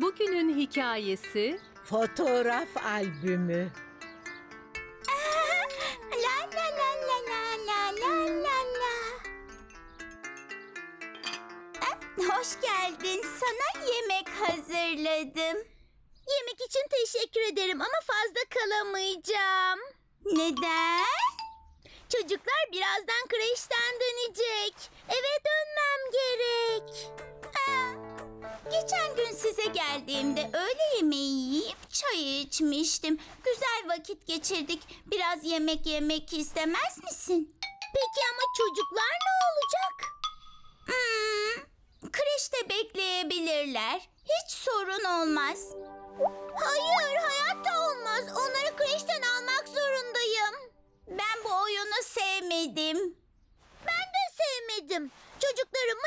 Bugünün hikayesi Fotoğraf albümü. La la la la la la la la la. Eh, Hoş geldin. Sana yemek hazırladım. Yemek için teşekkür ederim ama fazla kalamayacağım. Neden? Çocuklar birazdan kreşten size geldiğimde öğle yemeği yiyip çay içmiştim. Güzel vakit geçirdik. Biraz yemek yemek istemez misin? Peki ama çocuklar ne olacak? Hmm, kreşte bekleyebilirler. Hiç sorun olmaz. Hayır, hayatta olmaz. Onları kreşten almak zorundayım. Ben bu oyunu sevmedim. Ben de sevmedim. Çocuklarım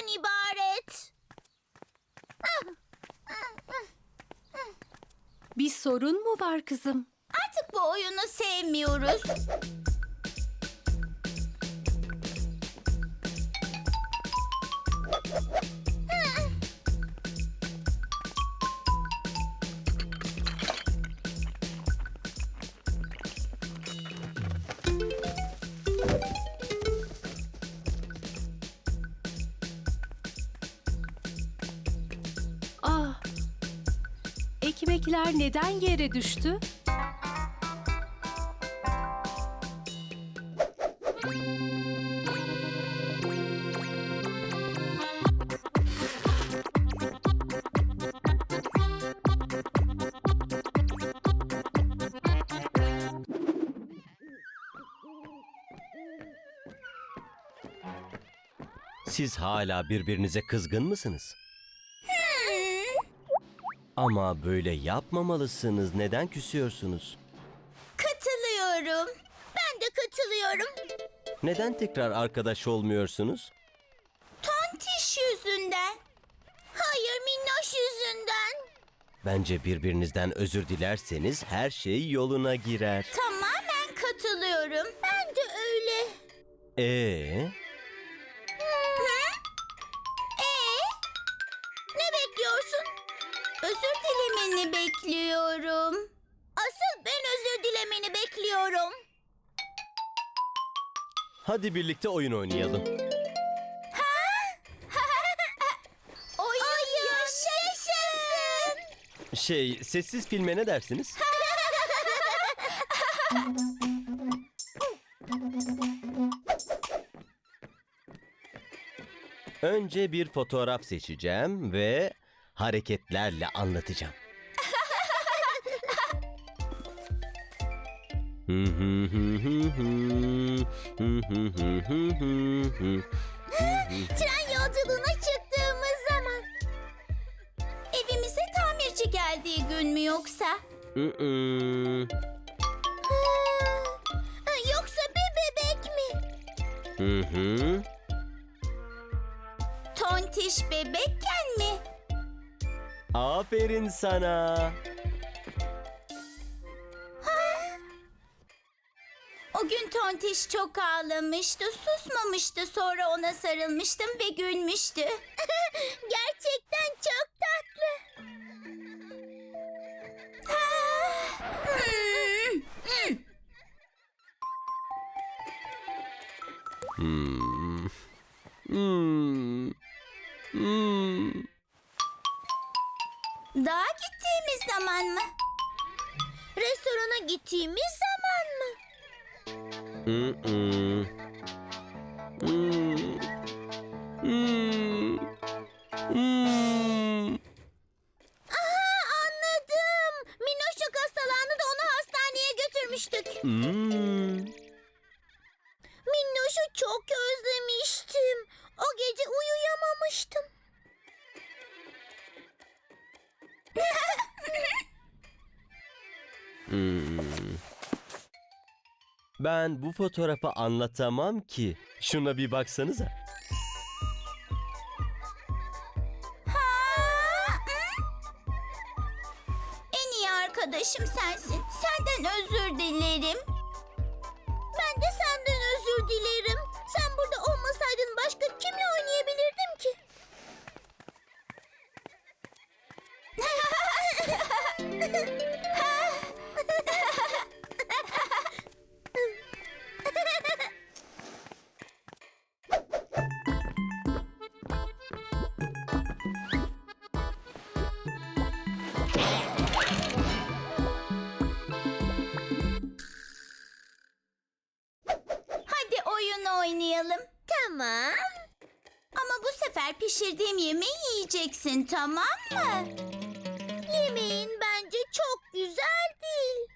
kenarından ibaret. bir sorun mu var kızım? Artık bu oyunu sevmiyoruz. Ekmekler neden yere düştü? Siz hala birbirinize kızgın mısınız? Ama böyle yapmamalısınız. Neden küsüyorsunuz? Katılıyorum. Ben de katılıyorum. Neden tekrar arkadaş olmuyorsunuz? Tontiş yüzünden. Hayır minnoş yüzünden. Bence birbirinizden özür dilerseniz her şey yoluna girer. Tamamen katılıyorum. Ben de öyle. Ee, Ee? Bekliyorum. Asıl ben özür dilemeni bekliyorum. hadi birlikte oyun oynayalım. Oyun yaşasın. Şey, sessiz filme ne dersiniz? Önce bir fotoğraf seçeceğim ve hareketlerle anlatacağım. Tren yolculuğuna çıktığımız zaman. Evimize tamirci geldiği gün mü yoksa? Ha, Yoksa bir bebek mi? Hı hı. Tontiş bebekken mi? Aferin sana. Tontiş çok ağlamıştı, susmamıştı. Sonra ona sarılmıştım ve gülmüştü. Gerçekten çok tatlı. Hmm. Hmm. Hmm. Dağa gittiğimiz zaman mı? Restorana gittiğimiz zaman? Aha anladım. Minoşuk hastalandı da onu hastaneye götürmüştük. Minnoş'u çok özlemiştim. O gece uyuyamamıştım. Hmm. Ben bu fotoğrafı anlatamam ki. Şuna bir baksanıza. En iyi arkadaşım sensin. Senden özür dilerim. Ben de senden özür dilerim. Pişirdiğim yemeği yiyeceksin tamam mı? Yemeğin bence çok güzel değil.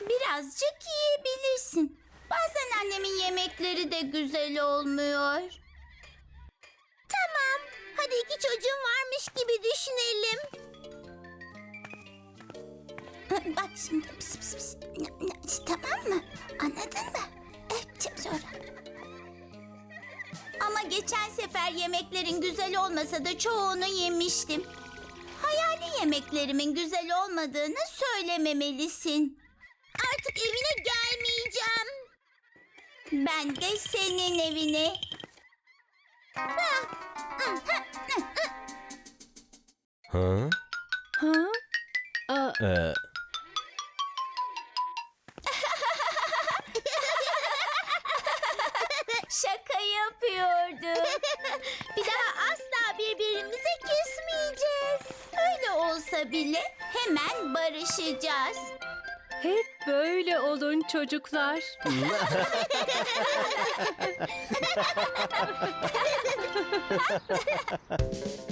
Birazcık yiyebilirsin. Bazen annemin yemekleri de güzel olmuyor. Tamam. Hadi iki çocuğun varmış gibi düşünelim. Bak şimdi pıs pıs pıs. Sefer yemeklerin güzel olmasa da çoğunu yemiştim. Hayali yemeklerimin güzel olmadığını söylememelisin. Artık evine gelmeyeceğim. Ben de senin evine. Ha? Ha? Aa, Ee, bile hemen barışacağız. hep böyle olun çocuklar.